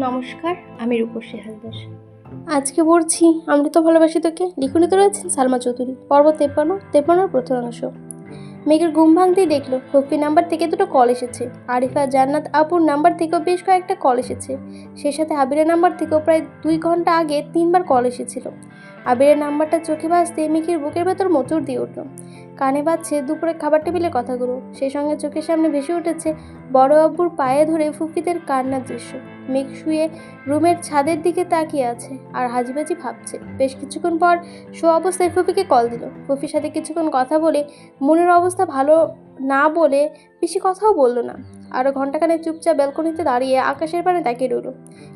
নমস্কার, আমি রূপসী হালদার। আজকে পড়ছি তো ভালোবাসি তোকে। লিখনিতে রয়েছেন সালমা চৌধুরী। পর্ব তেপ্পান্ন, তেপ্পান্নর প্রথম অংশ। মেঘের ঘুম ভাঙতেই দেখল ফফি নাম্বার থেকে দুটো কল এসেছে। আরিফা, জান্নাত, আপুর নাম্বার থেকেও বেশ কয়েকটা কল এসেছে। সেই সাথে আবিরের নাম্বার থেকেও প্রায় দুই ঘণ্টা আগে তিনবার কল এসেছিল। আবিরের নাম্বারটা চোখে ভাসতে মেঘের বুকের ভেতর মোচড় দিয়ে উঠল। কানে বাজছে দুপুরে খাবার টেবিলে কথাগুলো। সেই সঙ্গে চোখের সামনে ভেসে উঠেছে বড় আব্বুর পায়ে ধরে ফুফিদের কান্নার দৃশ্য। মেঘ শুয়ে রুমের ছাদের দিকে তাকিয়ে আছে আর হাজিবাজি ভাবছে। বেশ কিছুক্ষণ পর শো অবস্থায় ফুফিকে কল দিল। ফুফির সাথে কিছুক্ষণ কথা বলে মনের অবস্থা ভালো না বলে বেশি কথাও বলল না। আরও ঘন্টাখানেক চুপচাপ ব্যালকনিতে দাঁড়িয়ে আকাশের পানে তাকিয়ে রইল।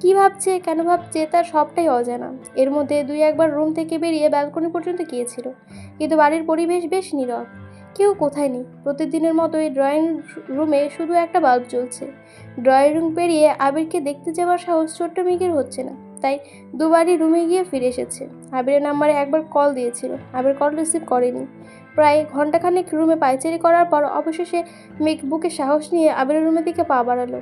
কী ভাবছে, কেন ভাবছে, তার সবটাই অজানা। এর মধ্যে দুই একবার রুম থেকে বেরিয়ে ব্যালকনি পর্যন্ত গিয়েছিল। কিন্তু বাড়ির পরিবেশ বেশ নীরব। কেউ কোথায় নেই। প্রতিদিনের মতোই ড্রয়িং রুমে শুধু একটা বাল্ব জ্বলছে। ড্রয়িং রুম পেরিয়ে আবিরকে দেখতে যাওয়ার সাহস ছোট্ট মেঘের হচ্ছে না। তাই দুবারই রুমে গিয়ে ফিরে এসেছে। আবিরের নাম্বারে একবার কল দিয়েছিল। আবির কল রিসিভ করেনি। প্রায় ঘন্টাখানেক রুমে পাইচারি করার পর অবশেষে মেঘ বুকে সাহস নিয়ে আবিরের রুমের দিকে পা বাড়ালো।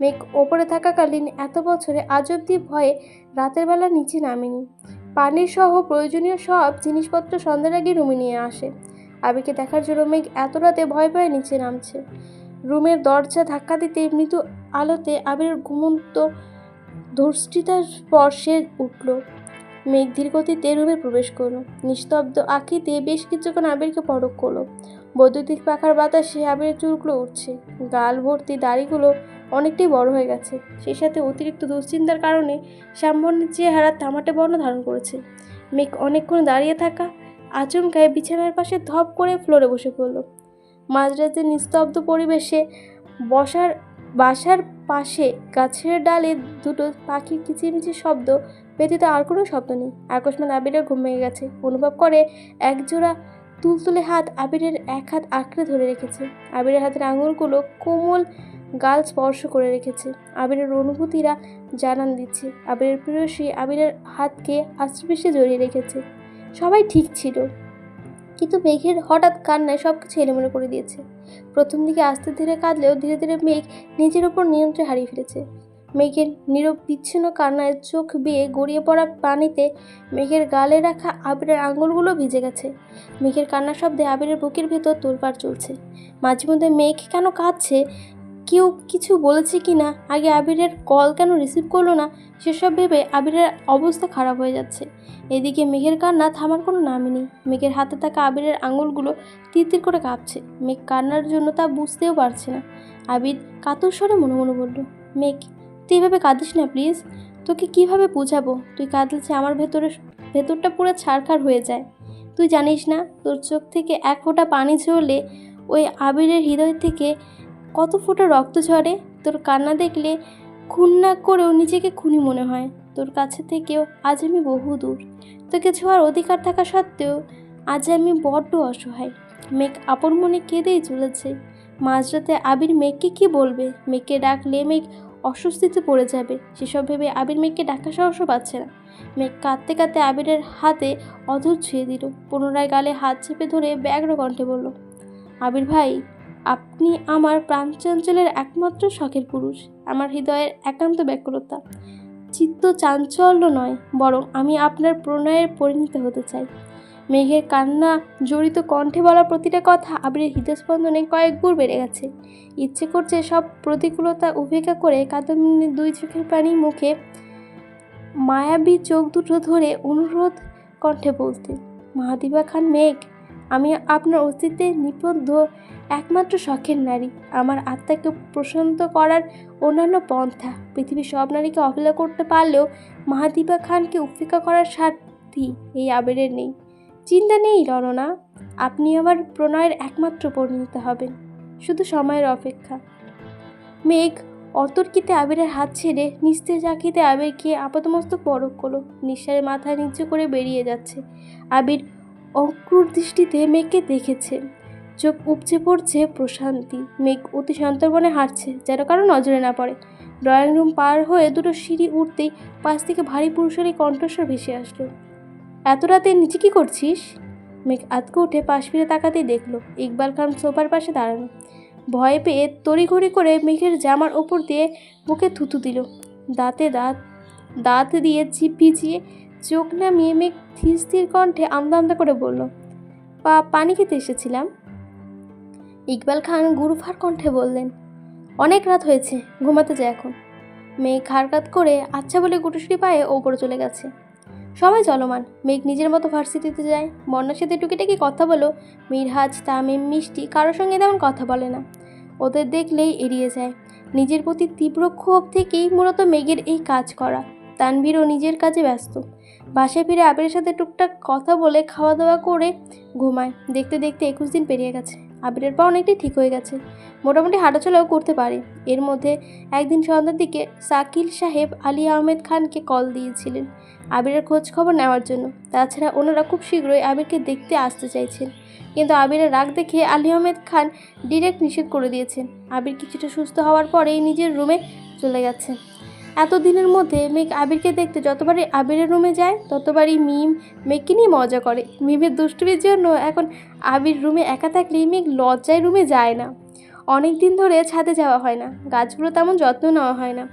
মেঘ ওপরে থাকাকালীন এত বছরে আজ অব্দি ভয়ে রাতের বেলা নিচে নামেনি। পানির সহ প্রয়োজনীয় সব জিনিসপত্র সন্ধ্যার আগে রুমে নিয়ে আসে। আবিরকে দেখার জন্য মেঘ এত রাতে ভয় ভয়ে নিচে নামছে। রুমের দরজা ধাক্কা দিতে মৃদু আলোতে আবিরের ঘুমন্ত ধর্ষিতার স্পর্শে উঠল। মেঘ ধীর গতিতে রুমে প্রবেশ করল। নিস্তব্ধ আঁকিতে বেশ কিছুক্ষণ আবিরকে পরক করল। বৈদ্যুতিক পাখার বাতাসে আবিরের চুলগুলো উঠছে গাল ভর্তি দাড়িগুলো অনেকটাই বড় হয়ে গেছে। সেই সাথে অতিরিক্ত দুশ্চিন্তার কারণে সামনের চেহারা তামাটে বর্ণ ধারণ করেছে। মেঘ অনেকক্ষণ দাঁড়িয়ে থাকা আচমকায় বিছানার পাশে ধপ করে ফ্লোরে বসে পড়ল। মাঝরাতের নিস্তব্ধ পরিবেশে বসার বাসার পাশে গাছের ডালে দুটো পাখির কিচিরমিচির শব্দ ব্যতীত আর কোনো শব্দ নেই। আকস্মাত আবিরের ঘুম ভেঙে গেছে। অনুভব করে একজোড়া তুলতুলে হাত আবিরের এক হাত আঁকড়ে ধরে রেখেছে। আবিরের হাতের আঙুলগুলো কোমল গাল স্পর্শ করে রেখেছে। আবিরের অনুভূতিরা জানান দিচ্ছে। আবিরের প্রেয়সী আবিরের হাতকে আশ্রপিসে জড়িয়ে রেখেছে। সবাই ঠিক ছিল। কিন্তু মেঘের হঠাৎ কান্নায় সব কিছু এলোমেলো করে দিয়েছে। প্রথম দিকে আস্তে ধীরে কাঁদলেও ধীরে ধীরে মেঘ নিজের ওপর নিয়ন্ত্রণ হারিয়ে ফেলেছে। মেঘের নীরব বিচ্ছিন্ন কান্নায় চোখ বেয়ে গড়িয়ে পড়া পানিতে মেঘের গালে রাখা আবিরের আঙুলগুলো ভিজে গেছে। মেঘের কান্নার শব্দে আবিরের বুকের ভেতর তোলপাড় চলছে। মাঝে মধ্যে মেঘ কেন কাঁদছে? কেউ কিছু বলেছে কি না? আগে আবিরের কল কেন রিসিভ করল না? সেসব ভেবে আবিরের অবস্থা খারাপ হয়ে যাচ্ছে। এদিকে মেঘের কান্না থামার কোনো নামই নেই। মেঘের হাতে থাকা আবিরের আঙুলগুলো তির করে কাঁপছে। মেঘ কান্নার জন্য তা বুঝতেও পারছে না। আবির কাতর স্বরে মনে মনে বলল, মেঘ তুই এভাবে কাঁদিস না, প্লিজ। তোকে কীভাবে বোঝাবো? তুই কাঁদলেছে আমার ভেতরে ভেতরটা পুরো ছাড়খাড় হয়ে যায়। তুই জানিস না, তোর চোখ থেকে এক ফোঁটা পানি ঝরলে ওই আবিরের হৃদয় থেকে কত ফোঁটা রক্ত ঝরে। তোর কান্না দেখলে খুন না করেও নিজেকে খুনি মনে হয়। তোর কাছে থেকেও আজ আমি বহু দূর। তোকে ছোঁয়ার অধিকার থাকা সত্ত্বেও আজ আমি বড্ড অসহায়। মেঘ আপন মনে কেঁদেই চলেছে। মাঝরাতে আবির মেঘকে কি বলবে? মেঘকে ডাকলে মেঘ অস্বস্তিতে পড়ে যাবে। সেসব ভেবে আবির মেঘকে ডাকা সাহসও পাচ্ছে না। মেঘ কাঁদতে কাঁদতে আবিরের হাতে অধর ছুঁয়ে দিল। পুনরায় গালে হাত চেপে ধরে ব্যাগ্র কণ্ঠে বলল, আবির ভাই, আপনি আমার প্রাণচঞ্চলের একমাত্র শখের পুরুষ। আমার হৃদয়ের একান্ত ব্যাকুলতা। চিত্ত চাঞ্চল্য নয়, বরং আমি আপনার প্রণয়ের পরিণত হতে চাই। মেঘের কান্না, জড়িত কণ্ঠে বলা প্রতিটা কথা আবিরের হৃদস্পন্দনে কয়েক গুণ বেড়ে গেছে। ইচ্ছে করছে সব প্রতিকূলতা উপেক্ষা করে কাদম্বিনীর দুই চোখের পানি মুখে মায়াবী চোখ দুটো ধরে অনুরোধ কণ্ঠে বলতে, মাহাদিবা খান মেঘ, আমি আপনার অস্তিত্বে নিবদ্ধ একমাত্র শখের নারী। আমার আত্মাকে প্রশান্ত করার অন্যান্য পন্থা। পৃথিবীর সব নারীকে অবহেলা করতে পারলেও মাহাদিবা খানকে উপেক্ষা করার স্বার্থী এই আবেরের নেই। চিন্তা নেই, রণনা। আপনি আমার প্রণয়ের একমাত্র পরিণত হবেন। শুধু সময়ের অপেক্ষা। মেঘ অতর্কিতে আবিরের হাত ছেড়ে নিস্তেজ আঁকিতে আবিরকে আপাতমস্তক পরক করল। নিঃশ্বাসে মাথা নিচু করে বেরিয়ে যাচ্ছে। আবির অক্রুর দৃষ্টিতে মেঘকে দেখেছে। চোখ উপচে পড়ছে প্রশান্তি। মেঘ অতি সন্তর্পণে হাঁটছে, যেন কারও নজরে না পড়ে। ড্রয়িং রুম পার হয়ে দুটো সিঁড়ি উঠতেই পাশ থেকে ভারী পুরুষের এই কণ্ঠস্বর ভেসে আসলো। এত রাতে নিচে কি করছিস? মেঘ আতকে উঠে পাশ ফিরে তাকাতেই দেখল, ইকবাল খান সোফার পাশে দাঁড়ানো। ভয় পেয়ে তড়িঘড়ি করে মেঘের জামার ওপর দিয়ে মুখে থুতু দিল। দাঁতে দাঁত দাঁত দিয়ে ভিজিয়ে চোখ নামিয়ে মেঘ ধীর স্থির কণ্ঠে আমদা আমদা করে বলল, পা, পানি খেতে এসেছিলাম? ইকবাল খান গুরুভার কণ্ঠে বললেন, অনেক রাত হয়েছে, ঘুমাতে যায় এখন। মেঘ খারকাত করে আচ্ছা বলে গুটুসুটি পায়ে ওপরে চলে গেছে। সবাই চলমান। মেঘ নিজের মতো ভার্সিটিতে যায়। বন্যার সাথে টুকিটাকি কথা বলো। মিরহাজ, তামিম, মিষ্টি কারোর সঙ্গে তেমন কথা বলে না। ওদের দেখলেই এড়িয়ে যায়। নিজের প্রতি তীব্র ক্ষোভ থেকেই মূলত মেঘের এই কাজ করা। তানভীরও নিজের কাজে ব্যস্ত। বাসায় ফিরে আবিরের সাথে টুকটাক কথা বলে খাওয়া দাওয়া করে ঘুমায়। দেখতে দেখতে একুশ দিন পেরিয়ে গেছে। আবিরের পা অনেকটাই ঠিক হয়ে গেছে। মোটামুটি হাঁটাচলাও করতে পারে। এর মধ্যে একদিন সন্ধ্যার দিকে সাকিল সাহেব আলী আহমেদ খানকে কল দিয়েছিলেন আবিরের খোঁজ খবর নেওয়ার জন্য। তাছাড়া ওনারা খুব শীঘ্রই আবিরকে দেখতে আসতে চাইছেন। কিন্তু আবিরের রাগ দেখে আলী আহমেদ খান ডিরেক্ট নিষেধ করে দিয়েছেন। আবির কিছুটা সুস্থ হওয়ার পরেই নিজের রুমে চলে গেছেন। এতদিনের মধ্যে মেঘ আবিরকে দেখতে যতবারই আবিরের রুমে যায়, ততবারই মিম মেঘকে নিয়ে মজা করে। মিমের দুষ্টুমির জন্য এখন আবির রুমে একা থাকলেই মেঘ লজ্জায় রুমে যায় না। অনেক দিন ধরে ছাদে যাওয়া হয় না, গাছগুলো তেমন যত্ন নেওয়া হয় না।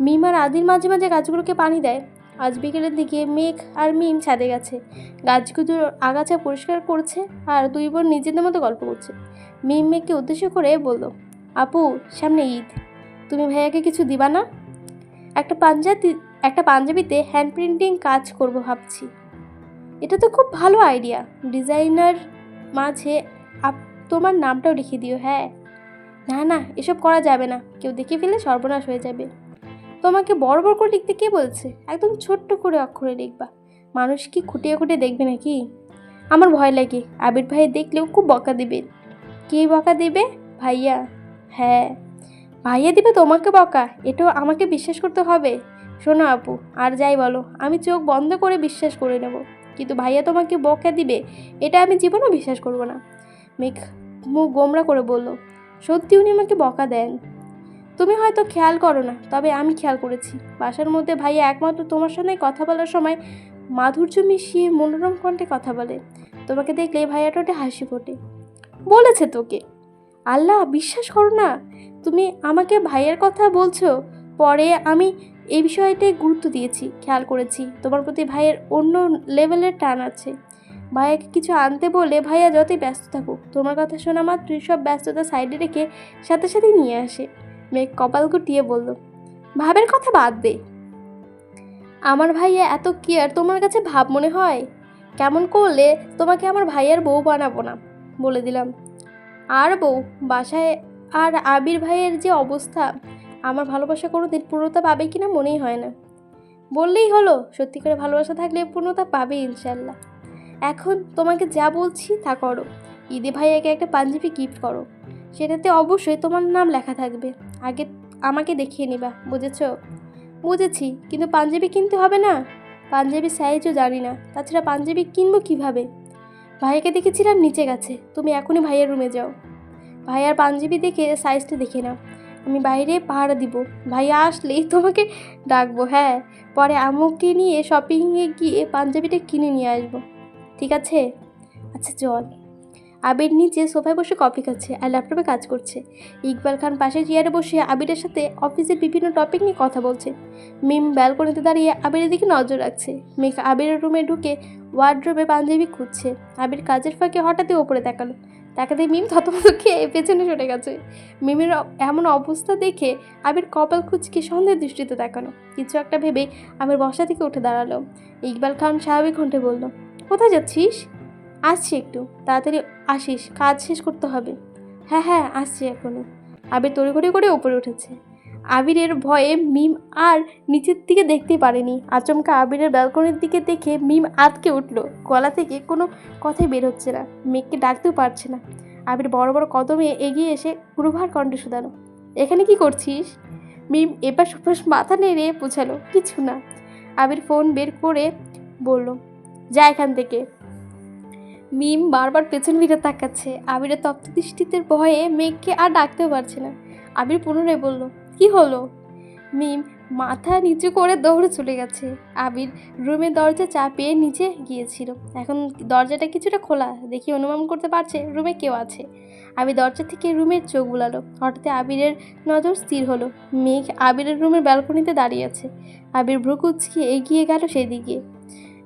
মিম আর আদির মাঝে মাঝে গাছগুলোকে পানি দেয়। আজ বিকেলের দিকে মেঘ আর মিম ছাদে গেছে। গাছগুলোর আগাছা পরিষ্কার করছে আর দুই বোন নিজেদের মতো গল্প করছে। মিম মেঘকে উদ্দেশ্য করে বলল, আপু, সামনে ঈদ। তুমি ভাইয়াকে কিছু দিবা না? একটা পাঞ্জাবি, একটা পাঞ্জাবিতে হ্যান্ড প্রিন্টিং কাজ করব ভাবছি। এটা তো খুব ভালো আইডিয়া ডিজাইনার মাঝে আপ, তোমার নামটাও লিখে দিও হ্যাঁ? না না, এসব করা যাবে না। কেউ দেখে ফেলে সর্বনাশ হয়ে যাবে। তোমাকে বড় বড় করে লিখতে কে বলছে? একদম ছোট্ট করে অক্ষরে লিখবা। মানুষ কি খুঁটিয়ে খুঁটিয়ে দেখবে নাকি? আমার ভয় লাগে। আবির ভাই দেখলেও খুব বকা দেবে। কে বকা দেবে? ভাইয়া। হ্যাঁ। ভাইয়া দিবে তোমাকে বকা? এটাও আমাকে বিশ্বাস করতে হবে। শোনো আপু, আর যাই বলো, আমি চোখ বন্ধ করে বিশ্বাস করে নেব। কিন্তু ভাইয়া তোমাকে বকা দিবে, এটা আমি জীবনেও বিশ্বাস করব না। মেঘ মুখ গোমরা করে বলল, সত্যি উনি আমাকে বকা দেন। তুমি হয়তো খেয়াল করো না, তবে আমি খেয়াল করেছি। বাসার মধ্যে ভাইয়া একমাত্র তোমার সঙ্গে কথা বলার সময় মাধুর্য মিশিয়ে মনোরম কণ্ঠে কথা বলে, তোমাকে দেখলে ভাইয়া টোটে হাসি ফোটে। বলেছে তোকে। আল্লাহ, বিশ্বাস করো না তুমি আমাকে ভাইয়ের কথা বলছো, পরে আমি এই বিষয়টাই গুরুত্ব দিয়েছি, খেয়াল করেছি। তোমার প্রতি ভাইয়ের অন্য লেভেলের টান আছে। ভাইয়াকে কিছু আনতে বলে ভাইয়া যতই ব্যস্ত থাকুক, তোমার কথা শোনা মাত্রই সব ব্যস্ততা সাইডে রেখে সাথে সাথে নিয়ে আসে। মেঘ কপাল গুটিয়ে বলল, ভাবের কথা বাদ দে। আমার ভাইয়া এত কেয়ার তোমার কাছে ভাব মনে হয়? কেমন করলে তোমাকে আমার ভাইয়ার বউ বানাবো না? বলে দিলাম। আর বউ? বাসায় আর আবির ভাইয়ের যে অবস্থা, আমার ভালোবাসা কোনো দিন পূর্ণতা পাবে কিনা মনেই হয় না। বললেই হলো, সত্যি করে ভালোবাসা থাকলে পূর্ণতা পাবে ইনশাল্লাহ। এখন তোমাকে যা বলছি তা করো। ঈদে ভাইয়াকে একটা পাঞ্জাবি গিফট করো। সেটাতে অবশ্যই তোমার নাম লেখা থাকবে। আগে আমাকে দেখিয়ে নিবা, বুঝেছ? বুঝেছি, কিন্তু পাঞ্জাবি কিনতে হবে না? পাঞ্জাবি সাইজও জানি না, তাছাড়া পাঞ্জাবি কিনবো কীভাবে? ভাইয়াকে দেখেছিলাম নিচে গেছে, তুমি এখনই ভাইয়ের রুমে যাও। ভাইয়ার পাঞ্জাবি দেখে সাইজটা দেখে নাও। আমি বাইরে পাহারা দিব। ভাইয়া আসলেই তোমাকে ডাকবো হ্যাঁ। পরে আম্মুকে নিয়ে শপিংয়ে গিয়ে পাঞ্জাবিটা কিনে নিয়ে আসব। ঠিক আছে? আচ্ছা চল। আবির নিচে সোফায় বসে কফি খাচ্ছে আর ল্যাপটপে কাজ করছে। ইকবাল খান পাশে চেয়ারে বসে আবিরের সাথে অফিসের বিভিন্ন টপিক নিয়ে কথা বলছে। মিম ব্যালকনিতে দাঁড়িয়ে আবিরের দিকে নজর রাখছে। মেঘ আবিরের রুমে ঢুকে ওয়ার্ড্রোবে পাঞ্জাবি খুঁজছে। আবির কাজের ফাঁকে হঠাৎই ওপরে তাকালো। তাকাতে মিম থতমত খেয়ে পেছনে সরে গেছে। মিমের এমন অবস্থা দেখে আবির কপাল খুঁজকে সন্দেহ দৃষ্টিতে দেখানো কিছু একটা ভেবে আবির বসা থেকে উঠে দাঁড়াল। ইকবাল খান স্বাভাবিক কণ্ঠে বলল, কোথায় যাচ্ছিস? আসছি একটু। তাড়াতাড়ি আসিস। কাজ শেষ করতে হবে। হ্যাঁ হ্যাঁ আসছি এখনই। আবির তড়িঘড়ি করে উপরে উঠেছে। আবিরের ভয়ে মিম আর নিচের দিকে দেখতেই পারেনি। আচমকা আবিরের ব্যালকনির দিকে দেখে মিম আটকে উঠল। গলা থেকে কোনো কথাই বের হচ্ছে না। মেঘকে ডাকতেও পারছে না। আবির বড় বড় কদমে এগিয়ে এসে গুরুভার কণ্ঠে শুধানো এখানে কি করছিস? মিম এপাশ ওপাশ মাথা নেড়ে পুছালো কিছু না। আবির ফোন বের করে বলল, যা এখান থেকে। মিম বারবার পেছন ফিরে তাকাচ্ছে। আবিরের তপ্ত দৃষ্টিতে ভয়ে মেঘকে আর ডাকতেও পারছে না। আবির পুনরায় বলল কি হলো? মিম মাথা নিচু করে দৌড়ে চলে গেছে। আবির রুমের দরজা চাপিয়ে নিচে গিয়েছিল। এখন দরজাটা কিছুটা খোলা। দেখি অনুমান করতে পারছে রুমে কেউ আছে। আবির দরজা থেকে রুমের চোখ বুলালো। হঠাৎ আবিরের নজর স্থির হলো। মেঘ আবিরের রুমের ব্যালকনিতে দাঁড়িয়ে আছে। আবির ভ্রুকুচকে এগিয়ে গেল সেদিকে।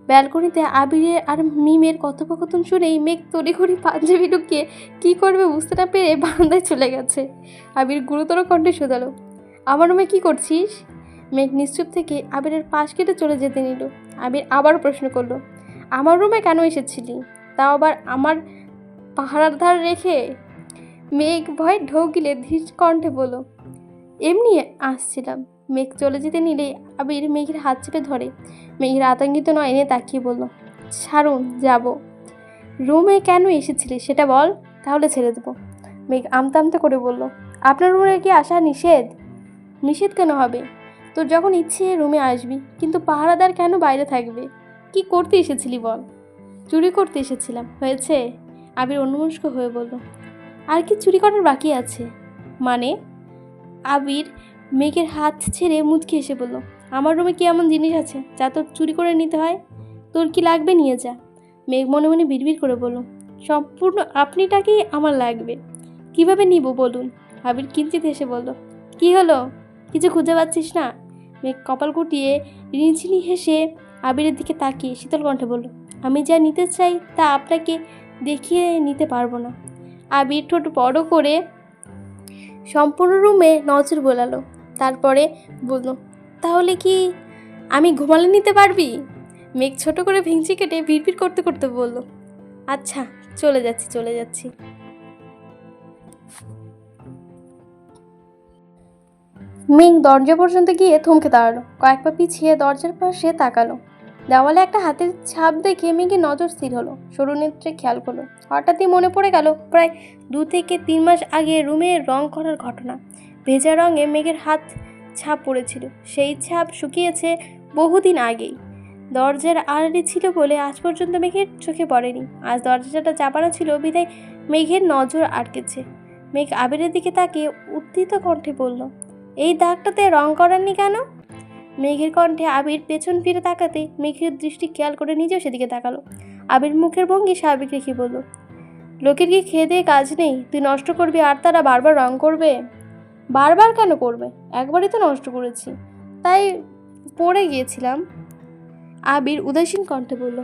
ব্যালকনিতে আবিরের আর মিমের কথোপকথন শুনেই মেঘ তড়িঘড়ি পাঞ্জাবি ঢুকিয়ে কী করবে বুঝতে না পেরে বারান্দায় চলে গেছে। আবির গুরুতর কণ্ঠে শোধালো আমার রুমে কী করছিস? মেঘ নিশ্চুপ থেকে আবিরের পাশ কেটে চলে যেতে নিল। আবির আবার প্রশ্ন করল, আমার রুমে কেন এসেছিলি? তাও আবার আমার পাহারার ধার রেখে? মেঘ ভয় ঢোক গিলে ধীর কণ্ঠে বলল, এমনি আসছিলাম। মেঘ চলে যেতে নিলে আবির মেঘের হাত চেপে ধরে। মেঘের আতঙ্কিত নয় এনে তাকিয়ে বলল, ছাড়ুন, যাব। রুমে কেন এসেছিলি সেটা বল, তাহলে ছেড়ে দেবো। মেঘ আমতা আমতা করে বলল, আপনার রুমে কি আসা নিষেধ? নিষেধ কেন হবে? তোর যখন ইচ্ছে, রুমে আসবি, কিন্তু পাহারাদার কেন বাইরে থাকবে? কি করতে এসেছিলি বল? চুরি করতে এসেছিলাম, হয়েছে? আবির অন্যমনস্ক হয়ে বলল, আর কি চুরি করার বাকি আছে? মানে? আবির মেঘের হাত ছেড়ে মুচকে এসে বলল, আমার রুমে কি এমন জিনিস আছে যা তোর চুরি করে নিতে হয়? তোর কি লাগবে নিয়ে যা। মেঘ মনে মনে বিড়বিড় করে বলল, সম্পূর্ণ আপনিটাকেই আমার লাগবে। কীভাবে নিব বলুন? আবির কিঞ্চিত হেসে বলল, কি হলো? কিছু খুঁজে পাচ্ছিস না? মেঘ কপাল কুটিয়ে রিনঝিনি হেসে আবিরের দিকে তাকিয়ে শীতল কণ্ঠে বলল, আমি যা নিতে চাই তা আপনাকে দেখিয়ে নিতে পারব না। আবির ঠোঁট বড় করে সম্পূর্ণ রুমে নজর বোলালো। তারপরে বলল, তাহলে কি আমি ঘুমালে নিতে পারবি? মেঘ ছোট করে ভেঙচি কেটে ভিড় করতে করতে বলল আচ্ছা চলে যাচ্ছি চলে যাচ্ছি। মেঘ দরজা পর্যন্ত গিয়ে থমকে দাঁড়াল। কয়েক পা পিছিয়ে দরজার পাশে তাকালো। দেওয়ালে একটা হাতের ছাপ দেখে মেঘে নজর স্থির হলো। সরু নেত্রে খেয়াল করল। হঠাৎই মনে পড়ে গেল, প্রায় দু থেকে তিন মাস আগে রুমে রং করার ঘটনা। ভেজা রঙে মেঘের হাত ছাপ পড়েছিল। সেই ছাপ শুকিয়েছে বহুদিন আগেই। দরজার আড়ালে ছিল বলে আজ পর্যন্ত মেঘের চোখে পড়েনি। আজ দরজাটা চাপানো ছিল বিধায় মেঘের নজর আটকেছে। মেঘ আবিরের দিকে তাকিয়ে উত্থিত কণ্ঠে বলল এই দাগটাতে রং করাননি কেন? মেঘের কণ্ঠে আবির পেছন ফিরে তাকাতে মেঘের দৃষ্টি খেয়াল করে নিজেও সেদিকে তাকালো। আবির মুখের ভঙ্গি স্বাভাবিক রেখে বলল, লোকের কি খেয়ে দিয়ে কাজ নেই? তুই নষ্ট করবি আর তারা বারবার রং করবে? বারবার কেন করবে? একবারই তো নষ্ট করেছি। তাই পড়ে গিয়েছিলাম। আবির উদাসীন কণ্ঠে বলল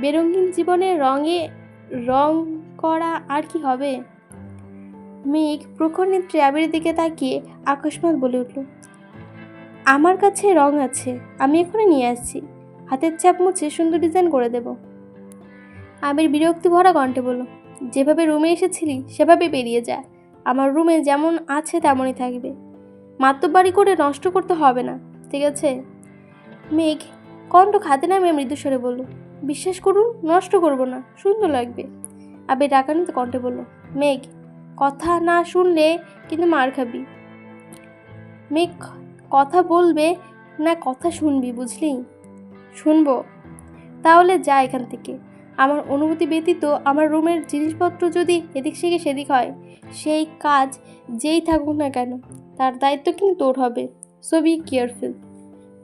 বেরঙ্গিন জীবনে রঙে রং করা আর কি হবে? মেঘ প্রখর নেত্রে আবিরের দিকে তাকিয়ে আকস্মাত বলে উঠল, আমার কাছে রং আছে, আমি এখনই নিয়ে আসছি। হাতের চাপ মুছে সুন্দর ডিজাইন করে দেব। আবির বিরক্তি ভরা কণ্ঠে বলল, যেভাবে রুমে এসেছিলি সেভাবে বেরিয়ে যা। আমার রুমে যেমন আছে তেমনই থাকবে। মাত্রবাড়ি করে নষ্ট করতে হবে না, ঠিক আছে? মেঘ কণ্ঠ খাতে নামে মৃদুস্বরে বলল, বিশ্বাস করুন, নষ্ট করব না, সুন্দর লাগবে। আবির রাগানিত কণ্ঠে বলল, মেঘ কথা না শুনলে কিন্তু মার খাবি। মেঘ কথা বলবে না কথা শুনবি, বুঝলি? শুনব। তাহলে যা এখান থেকে। আমার অনুমতি ব্যতীত আমার রুমের জিনিসপত্র যদি এদিক থেকে সেদিক হয়, সেই কাজ যেই থাকুক না কেন, তার দায়িত্ব কিন্তু তোর হবে। সো বি কেয়ারফুল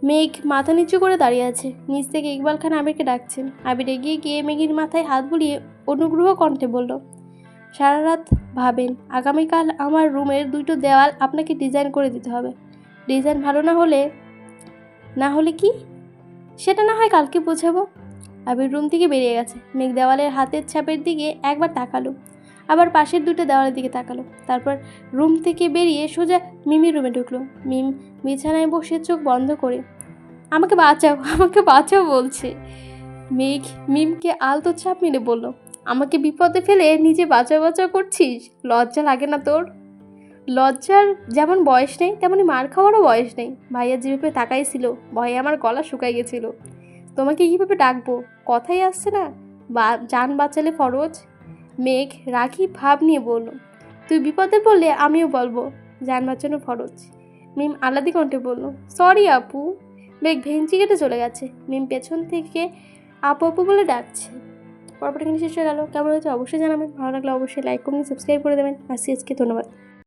মেঘ মাথা নিচু করে দাঁড়িয়ে আছে। নিচ থেকে ইকবাল খান আবিরকে ডাকছেন। আবির এগিয়ে গিয়ে মেঘের মাথায় হাত বুলিয়ে অনুগ্রহ কণ্ঠে বলল সারা রাত ভাবেন, আগামীকাল আমার রুমের দুটো দেওয়াল আপনাকে ডিজাইন করে দিতে হবে। ডিজাইন ভালো না হলে না হলে কি? সেটা না হয় কালকে বোঝাবো। আবির রুম থেকে বেরিয়ে গেছে। মেঘ দেওয়ালের হাতের ছাপের দিকে একবার তাকালো, আবার পাশের দুটো দেওয়ালের দিকে তাকালো। তারপর রুম থেকে বেরিয়ে সোজা মিমির রুমে ঢুকলো। মিম বিছানায় বসে চোখ বন্ধ করে, আমাকে বাঁচাও আমাকে বাঁচাও, বলছে। মেঘ মিমকে আলতো চাপ মেরে বলল আমাকে বিপদে ফেলে নিজে বাঁচাও বাঁচাও করছিস? লজ্জা লাগে না তোর? লজ্জার যেমন বয়স নেই তেমনই মার খাওয়ারও বয়স নেই। ভাইয়া যেভাবে তাকাইছিল, ভয়ে আমার গলা শুকাই গেছিল। তোমাকে কীভাবে ডাকবো? কথাই আসছে না। বা, যান বাঁচালে ফরজ। মেঘ রাখি ভাব নিয়ে বলল, তুই বিপদে পড়লে আমিও বলব। যান বাঁচানো ফরজ। মিম আলাদি কণ্ঠে বলল, সরি আপু। মেঘ ভেঞ্চি কেটে চলে গেছে। মিম পেছন থেকে আপু আপু বলে ডাকছে। এখানে শেষ হয়ে গেল। কেমন হয়েছে অবশ্যই জানাবেন। ভালো লাগলে অবশ্যই লাইক করুন সাবস্ক্রাইব করে দেবেন। আসি আজকে, ধন্যবাদ।